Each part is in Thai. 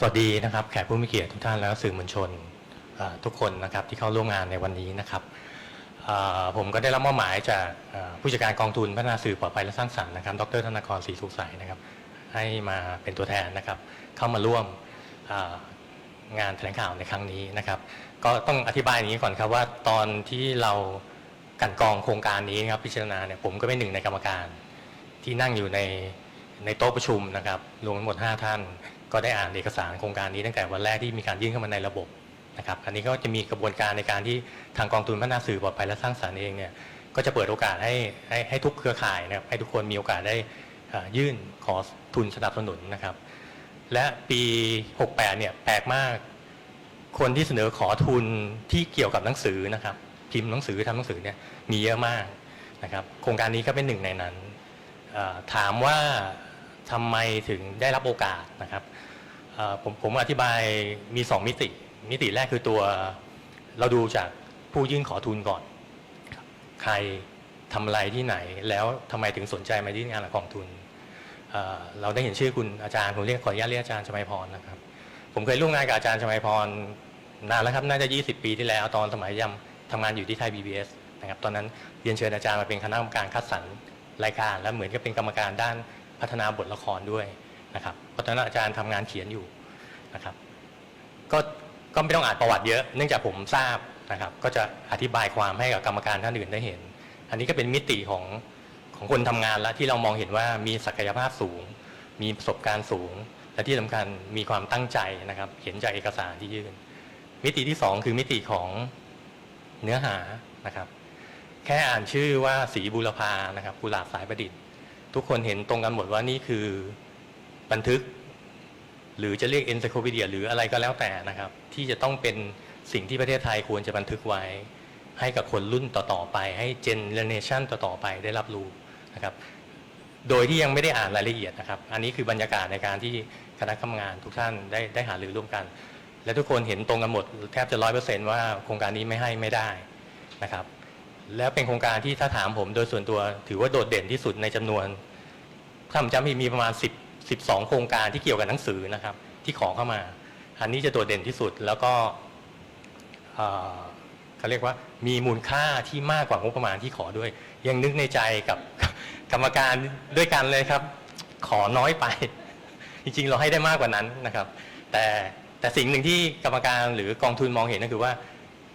สวัสดีนะครับแขกผู้มีเกียรติทุกท่านและสื่อมวลชนทุกคนนะครับที่เข้าร่วมงานในวันนี้นะครับผมก็ได้รับมอบหมายจากผู้จัดการกองทุนพัฒนาสื่อปลอดภัยและสร้างสรรค์นะครับ ดรธนากรศรีสุขใสนะครับ ให้มาเป็นตัวแทนนะครับ เข้ามาร่วมงานแถลงข่าวในครั้งนี้นะครับ ก็ต้องอธิบายอย่างนี้ก่อนครับว่าตอนที่เรากันกองโครงการนี้นะครับพิจารณาเนี่ยผมก็เป็นหนึ่งในกรรมการที่นั่งอยู่ในในโต๊ะประชุมนะครับรวมทั้งหมด 5 ท่าน ก็ได้อ่านเอกสารโครงการนี้ตั้งแต่วันแรกที่มีการยื่นเข้ามาในระบบนะครับอันนี้ก็จะมีกระบวนการในการที่ทางกองทุนพัฒนาสื่อปลอดภัยและสร้างสรรค์เองเนี่ยก็จะเปิดโอกาสให้ให้ให้ทุกเครือข่ายนะครับให้ทุกคนมีโอกาสได้ยื่นขอทุนสนับสนุนนะครับ และปี 68เนี่ยแปลกมากคนที่เสนอขอทุนที่เกี่ยวกับหนังสือนะครับ พิมพ์หนังสือทำหนังสือเนี่ยมีเยอะมากนะครับ โครงการนี้ก็เป็นหนึ่งในนั้นถามว่าทำไมถึงได้รับโอกาสนะครับ ผมผมอธิบายมี 2 มิติ มิติแรกคือตัวเราดูจากผู้ยื่นขอทุนก่อน ใครทำอะไรที่ไหน แล้วทำไมถึงสนใจมายื่นงานหลักกองทุนเเราได้เห็นชื่อคุณอาจารย์ผมเรียกขออนุญาตเรียกอาจารย์ชมัยพรนะครับ ผมเคยร่วมงานกับอาจารย์ชมัยพรนานแล้วครับน่าจะ 20 ปีที่แล้วตอนสมัยยังทำงานอยู่ที่ไทย PBS นะครับตอนนั้นเรียนเชิญอาจารย์มาเป็นคณะกรรมการคัดสรรรายการ และเหมือนกับเป็นกรรมการด้านพัฒนาบทละครด้วย นะครับเพราะตอนนั้นอาจารย์ทำงานเขียนอยู่นะครับ ก็ก็ไม่ต้องอ่านประวัติเยอะเนื่องจากผมทราบนะครับ ก็จะอธิบายความให้กับกรรมการท่านอื่นได้เห็น อันนี้ก็เป็นมิติของของคนทำงานแล้วที่เรามองเห็นว่ามีศักยภาพสูง มีประสบการณ์สูง และที่สำคัญมีความตั้งใจนะครับ เห็นจากเอกสารที่ยื่นมิติที่สองคือมิติของเนื้อหานะครับ แค่อ่านชื่อว่าสีบุรพานะครับกุหลาบสายประดิษฐ์ ทุกคนเห็นตรงกันหมดว่านี่คือ บันทึก หรือจะเรียก encyclopedia หรืออะไรก็แล้วแต่นะครับ ที่จะต้องเป็นสิ่งที่ประเทศไทยควรจะบันทึกไว้ ให้กับคนรุ่นต่อ ๆ ไป ให้เจเนเรชันต่อ ๆ ไปได้รับรู้นะครับ โดยที่ยังไม่ได้อ่านรายละเอียดนะครับ อันนี้คือบรรยากาศในการที่คณะทำงานทุกท่านได้ได้หารือร่วมกัน และทุกคนเห็นตรงกันหมดแทบจะร้อยเปอร์เซนต์ว่าโครงการนี้ไม่ให้ไม่ได้นะครับ แล้วเป็นโครงการที่ถ้าถามผมโดยส่วนตัวถือว่าโดดเด่นที่สุดในจำนวนถ้าผมจำไม่มีประมาณ10 12 โครงการที่เกี่ยวกับหนังสือนะครับ ที่ขอเข้ามา อันนี้จะโดดเด่นที่สุดแล้วก็เเขาเรียกว่ามีมูลค่าที่มากกว่างบประมาณที่ขอด้วย ยังนึกในใจกับกรรมการด้วยกันเลยครับ ขอน้อยไป จริงๆ เราให้ได้มากกว่านั้นนะครับ แต่แต่สิ่งหนึ่งที่กรรมการหรือกองทุนมองเห็นก็คือว่า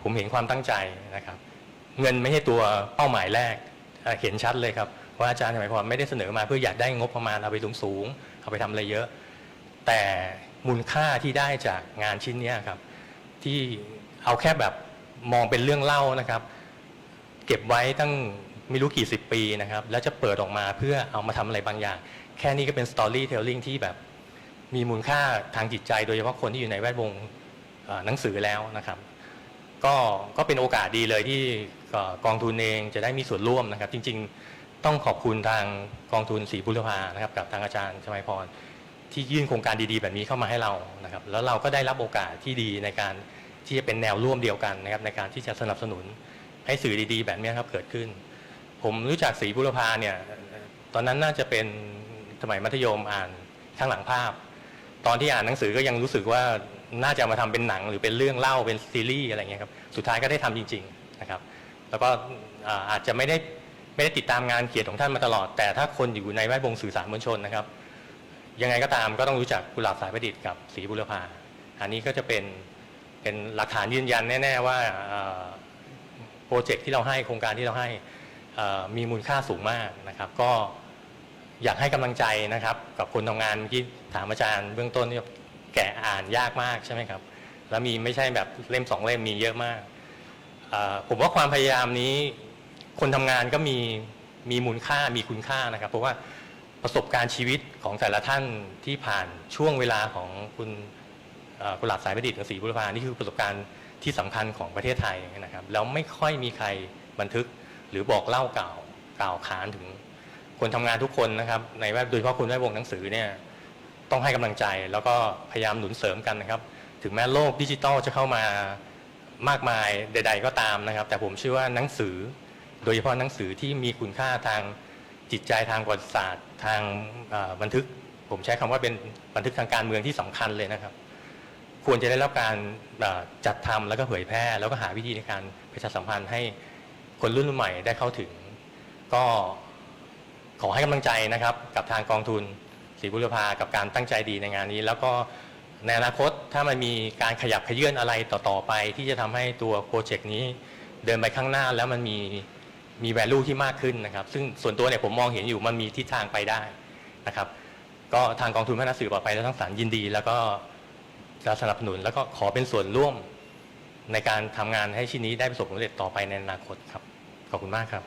ผมเห็นความตั้งใจนะครับ เงินไม่ใช่ตัวเป้าหมายแรกเเห็นชัดเลยครับ ว่าอาจารย์สมัยพรไม่ได้เสนอมาเพื่ออยากได้งบประมาณเอาไปสูงๆเอาไปทำอะไรเยอะ แต่มูลค่าที่ได้จากงานชิ้นนี้ครับ ที่เอาแค่แบบมองเป็นเรื่องเล่านะครับ เก็บไว้ตั้งไม่รู้กี่สิบปีนะครับ แล้วจะเปิดออกมาเพื่อเอามาทำอะไรบางอย่าง แค่นี้ก็เป็นสตอรี่เทลลิงที่แบบมีมูลค่าทางจิตใจ โดยเฉพาะคนที่อยู่ในแวดวงหนังสือแล้วนะครับ ก็ก็เป็นโอกาสดีเลยที่กองทุนเองจะได้มีส่วนร่วมนะครับ จริง ๆ ต้องขอบคุณทางกองทุนสีบุรพานะครับกับทางอาจารย์ชมัยพรที่ยื่นโครงการดีๆ แบบนี้เข้ามาให้เรานะครับ แล้วเราก็ได้รับโอกาสที่ดีในการที่จะเป็นแนวร่วมเดียวกันนะครับในการที่จะสนับสนุนให้สื่อดีๆ แบบนี้ครับเกิดขึ้น ผมรู้จักสีบุรพาเนี่ยตอนนั้นน่าจะเป็นสมัยมัธยมอ่านข้างหลังภาพ ตอนที่อ่านหนังสือก็ยังรู้สึกว่าน่าจะมาทำเป็นหนังหรือเป็นเรื่องเล่าเป็นซีรีส์อะไรเงี้ยครับสุดท้ายก็ได้ทำจริง ๆนะครับ แล้วก็อาจจะไม่ได้ ไม่ได้ติดตามงานเขียนของท่านมาตลอด แต่ถ้าคนอยู่ในแวดวงสื่อสารมวลชนนะครับ ยังไงก็ตามก็ต้องรู้จักกุหลาบสายประดิษฐ์กับสีบุรพาอันนี้ก็จะเป็นเป็นหลักฐานยืนยันแน่ ๆ ว่าโปรเจกต์ที่เราให้โครงการที่เราให้มีมูลค่าสูงมากนะครับ ก็อยากให้กำลังใจนะครับ กับคนทำงานเมื่อกี้ถามอาจารย์เบื้องต้นนี่แกะอ่านยากมากใช่ไหมครับ แล้วมีไม่ใช่แบบเล่มสองเล่มมีเยอะมาก ผมว่าความพยายามนี้ คนทำงานก็มีมีมูลค่ามีคุณค่านะครับ เพราะว่าประสบการณ์ชีวิตของแต่ละท่านที่ผ่านช่วงเวลาของคุณกุหลาบสายประดิษฐ์กับสีบุรพานี่คือประสบการณ์ที่สำคัญของประเทศไทยนะครับแล้วไม่ค่อยมีใครบันทึกหรือบอกเล่ากล่าวกล่าวขานถึงคนทำงานทุกคนนะครับ ในแวดโดยเฉพาะคนแวดวงหนังสือเนี่ยต้องให้กำลังใจแล้วก็พยายามหนุนเสริมกันนะครับ ถึงแม้โลกดิจิตอลจะเข้ามามากมายใด ๆ ก็ตามนะครับ แต่ผมเชื่อว่าหนังสือ โดยเฉพาะหนังสือที่มีคุณค่าทางจิตใจทางประวัติศาสตร์ ทางบันทึก ผมใช้คำว่าเป็นบันทึกทางการเมืองที่สำคัญเลยนะครับ ควรจะได้รับการจัดทำแล้วก็เผยแพร่ แล้วก็หาวิธีในการประชาสัมพันธ์ให้คนรุ่นใหม่ได้เข้าถึง ก็ขอให้กำลังใจนะครับ กับทางกองทุนศรีบุรพากับการตั้งใจดีในงานนี้ แล้วก็ในอนาคตถ้ามันมีการขยับขยื่นอะไรต่อๆไป ที่จะทำให้ตัวโปรเจกต์นี้เดินไปข้างหน้าแล้วมันมี มี value ที่มากขึ้นนะครับ ซึ่งส่วนตัวเนี่ยผมมองเห็นอยู่มันมีทิศทางไปได้นะครับ ก็ทางกองทุนพัฒนาสื่อปลอดภัยและทั้งสารยินดี แล้วก็จะสนับสนุนแล้วก็ขอเป็นส่วนร่วมในการทำงานให้ชิ้นนี้ได้ประสบผลสำเร็จต่อไปในอนาคตครับ ขอบคุณมากครับ